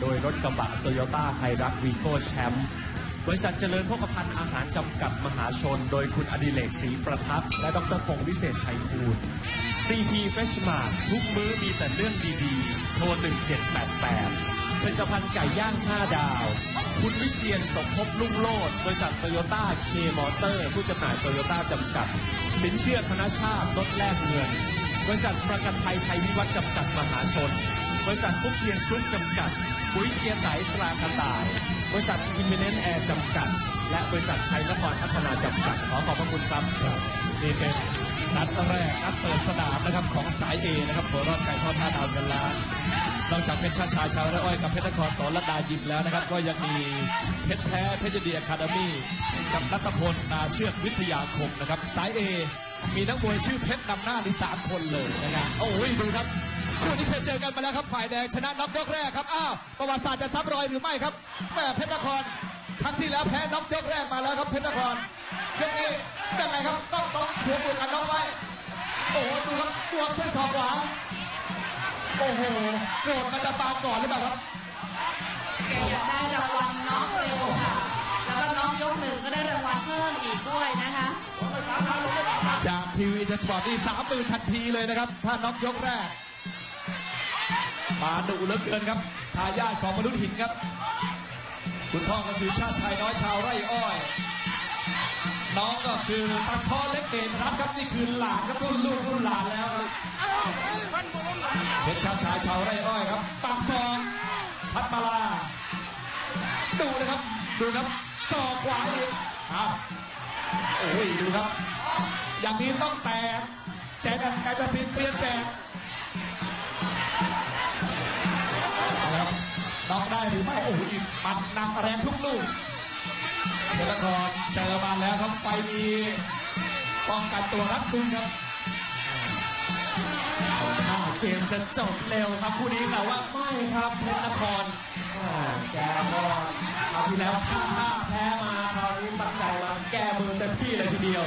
โดยรถกระบะโตโยต้าไฮรักวีโก้แชมป์บริษัทเจริญพกพันธ์อาหารจำกัดมหาชน โดยคุณอดิเรกศรีประทับ และดรพงศ์วิเศษไพบูลย์ CP f r e s h m a r t ทุกมื้อมีแต่เรื่องดีๆ โทร 1788ผลิตภัณฑ์ไก่ย่าง 5 ดาว คุณวิเชียนสมภพลุ่งโลดบริษัทโตโยต้าเคมอเตอร์ ผู้จำหน่ายโตโยต้าจำกัด สินเชื่อธนชาติลดแลกเงิน บริษัทประกันภัยไทยวิวัฒน์จำกัดมหาชน บริษัทพุกเพียงกรุ๊ปจำกัด ปุ๋ยเกียร์ไตตรากระต่าย บริษัทอิมเมเนนแอร์จำกัด และบริษัทไทยนครพัฒนาจำกัด ขอขอบพระคุณครับนี่เป็นนัดแรกนัดเปิดสนามนะครับของสายเอนะครับหัวรอดไก่ทอดท่าดาวเงินล้านนอกจากเพชรชาชายชาวไร่อ้อยกับเพชรนครสอนรัดายิมแล้วนะครับ ก็ยังมีเพชรแท้เพชรดีอะคาเดมี่กับนัทพลนาเชือกวิทยาคมนะครับ สายเอมีนักมวยชื่อเพชรนำหน้าที่สามคนเลยนะครับโอ้ยดูครับ คู่นี้เคยเจอกันมาแล้วครับฝ่ายแดงชนะน็อกยกแรกครับอ้าวประวัติศาสตร์จะซ้ำรอยหรือไม่ครับแม่เพชรนครครั้งที่แล้วแพ้น็อกยกแรกมาแล้วครับเพชรนครยกนี้ยังไงครับต้องต้องสวมบทกันน็อกไว้โอ้โหดูครับบวกเส้นศอกขวาโอ้โหโกรธมันจะตามก่อนหรือเปล่าครับแกอยากได้รางวัลน้องเร็วค่ะ แล้วก็น้องยกหนึ่งก็ได้รางวัลเพิ่มอีกด้วยนะคะ จากทีวีจะสปอร์ตนี่สามหมื่นทันทีเลยนะครับ ถ้าน็อกยกแรก มาดุเหลือเกินครับทายาทของมนุษย์หินครับ คุณพ่อก็คือชาติชายน้อยชาวไร่อ้อย น้องก็คือตะคอเล็กเดนรัฐครับนี่คือหลานครับรุ่นลูกรุ่นหลานแล้วครับเพชรชาติชายชาวไร่อ้อยครับปากซองพัดมาลาดูนะครับดูครับศอกขวาอีกอ้าวโอ้ยดูครับ อย่างนี้ต้องแตกแจกกันไก่ตะพินเตรียมแจก ได้หรือไม่โอ้โหอีกมันหนักแรงทุกลูกเทนครเจอมาแล้วครับไฟมีป้องกันตัวรับคุณครับอ่าเกมจะจบเร็วครับคู่นี้แต่ว่าไม่ครับเพชรนคราแกก็เอาวที่แล้วพลาดพลาดแพ้มาคราวนี้ตั้งใจมาแก้มือเต็มที่เลยทีเดียว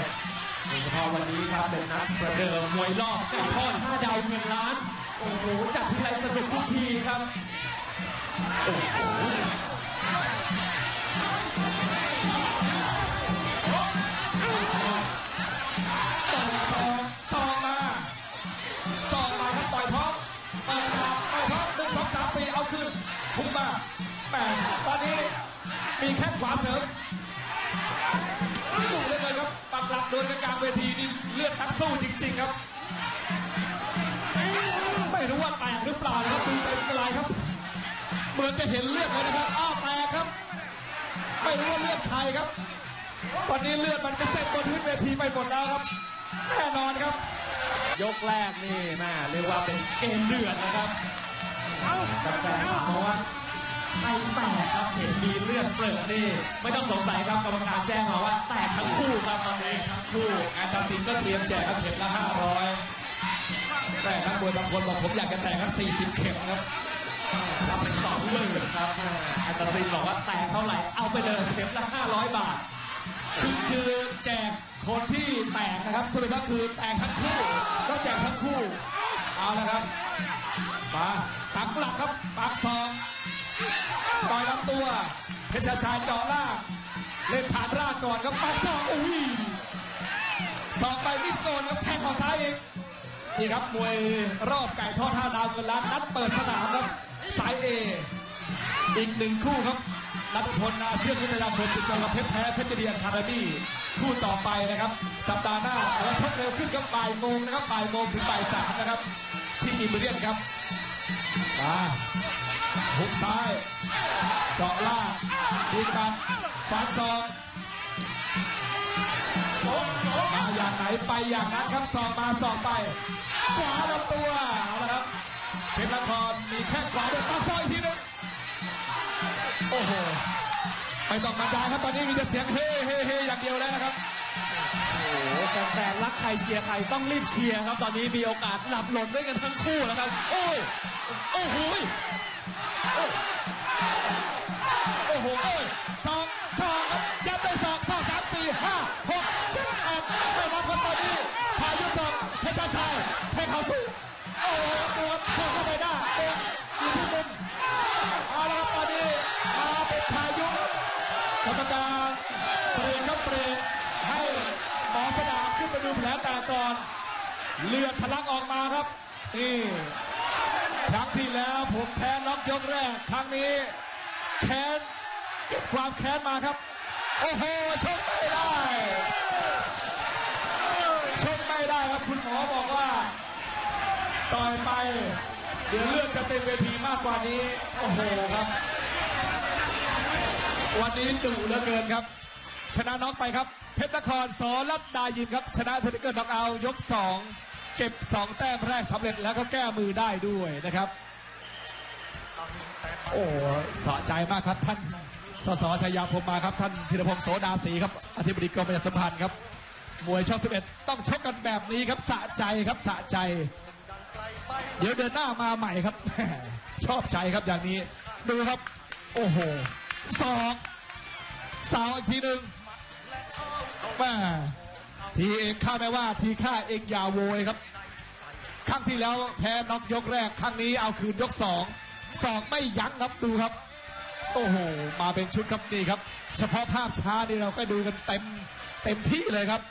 โดยเฉพาะวันนี้ครับเป็นนัดประเดิมมวยรอบไก่ทอดห้าดาวเงินล้านโอ้โหจัดทีไรสนุกทุกทีครับ โอ้โหต่อยทองมาซองมาครับต่อยท้องต่อยท้องต่อยท้องหนึ่งสองสามสี่เอาคืนพุ่งมาแปดตอนนี้มีแข้งขวาเสริมดุเลยเลยครับปักหลักโดนกลางเวทีนี่เลือดนักสู้จริง ๆ ครับ ไม่รู้ว่าแตกหรือเปล่าครับดูเป็นกระไรครับ เหมือนจะเห็นเลือดเลยนะครับ อ้าวแตกครับ ไม่รู้ว่าเลือดใครครับ วันนี้เลือดมันกระเซ็นบนพื้นเวทีไปหมดแล้วครับ แน่นอนครับ ยกแรกนี่แม่เรียกว่าเป็นเกมเดือดนะครับกาแฟถามมาว่าใครแตกครับเห็นมีเลือดเปรอะนี่ไม่ต้องสงสัยครับกรรมการแจ้งมาว่าแตกทั้งคู่ครับตอนนี้ทั้งคู่การตัดสินก็เตรียมแจกครับเข็มละห้าร้อยแต่นักมวยบางคนบอกผมอยากจะแตกครับสี่สิบเข็มครับ รับไปสองหมื่นครับอัตซินบอกว่าแตกเท่าไหร่ เอาไปเลยเข็มละห้าร้อยบาท คือคือแจกคนที่แตกนะครับสรุปก็คือแตกทั้งคู่ก็แจกทั้งคู่ เอาละครับ มาปักหลักครับ ปักซองต่อยลำตัว เพชรชายเจาะล่าง เล่นผ่านร่างก่อนครับ ปักซองอุ้ยสองไปมิดโกนครับแทงเข่าซ้ายอีกนี่ครับมวยรอบไก่ทอดห้าดาวเงินล้านนัดเปิดสนามครับ สายเออีกหนึ่งคู่ครับนัทพลนาเชื่อกวิทยาพลติดจอกับเพชรแท้เพชรเดียนคาราบี้คู่ต่อไปนะครับ สัปดาห์หน้าเราชกเร็วขึ้นครับบ่ายโมงนะครับบ่ายโมงถึงบ่ายสามนะครับ ที่อิมเบรียนครับมาหุกซ้ายเจาะล่างดีกันฟันศอกมาอย่างไหนไปอย่างนั้นครับสอกมาสอกไปขวาลำตัวเอาละครับ เพชรละครมีแข้งขวาเดินมาซอยอีกทีหนึงโอ้โหไม่ต้องบรรยายครับตอนนี้มีแต่เสียงเฮ้เฮ้เฮ้อย่างเดียวแล้วนะครับโอ้โหแฟนๆรักใครเชียร์ใครต้องรีบเชียร์ครับ ตอนนี้มีโอกาสหลับหล่นด้วยกันทั้งคู่แล้วครับ โอ้ยโอ้โหยโอ้โหโอ้ยสองสองครับยัดได้สองสองสามสี่ห้าหกเจ็ดแปดไม่นับครับตอนนี้พายุสองเพชรชัยให้เขาสู้ โอ้โหโดนเข้าไปได้เด็กอยู่ทีมอาละคับอนนี้มาเป็นพายุกรรมกาเปลี่ยนครัเปลี่ยให้หมอสนามขึ้นมาดูแผลแตกก่อน เลือดทะลักออกมาครับนี่ครั้งที่แล้วผมแพ้น็อกยกแรก ครั้งนี้แค้นเก็บความแค้นมาครับ โอ้โหชกไม่ได้ชกไม่ได้ครับคุณหมอบอก ต่อยไป เดี๋ยวเลือดจะเต็มเวทีมากกว่านี้ โอ้โหครับ วันนี้ดุเหลือเกินครับ ชนะน็อกไปครับ เพชรนครสอรัตดายิมครับ ชนะเทนนิเกอร์น็อกเอาท์ยก 2 เก็บ 2 แต้มแรกสำเร็จแล้วก็แก้มือได้ด้วยนะครับ โอ้สะใจมากครับท่านสสชัยยาพรมมาครับท่านธีรพงศ์โสดาศรีครับอธิบดีกรมประชาสัมพันธ์ครับมวยช่อง11 ต้องชกกันแบบนี้ครับสะใจครับสะใจ เดี๋ยวเดินหน้ามาใหม่ครับแม่ชอบใจครับอย่างนี้ ดูครับ โอ้โหสองสาวอีกทีหนึ่งแม่ทีเองข้าไม่ว่าทีข้าเองอย่าโวยครับครั้งที่แล้วแพ้น็อกยกแรกครั้งนี้เอาคืนยกสองสองไม่ยั้งครับดูครับ โอ้โห มาเป็นชุดครับนี่ครับ เฉพาะภาพช้านี่เราก็ดูกันเต็มเต็มที่เลยครับ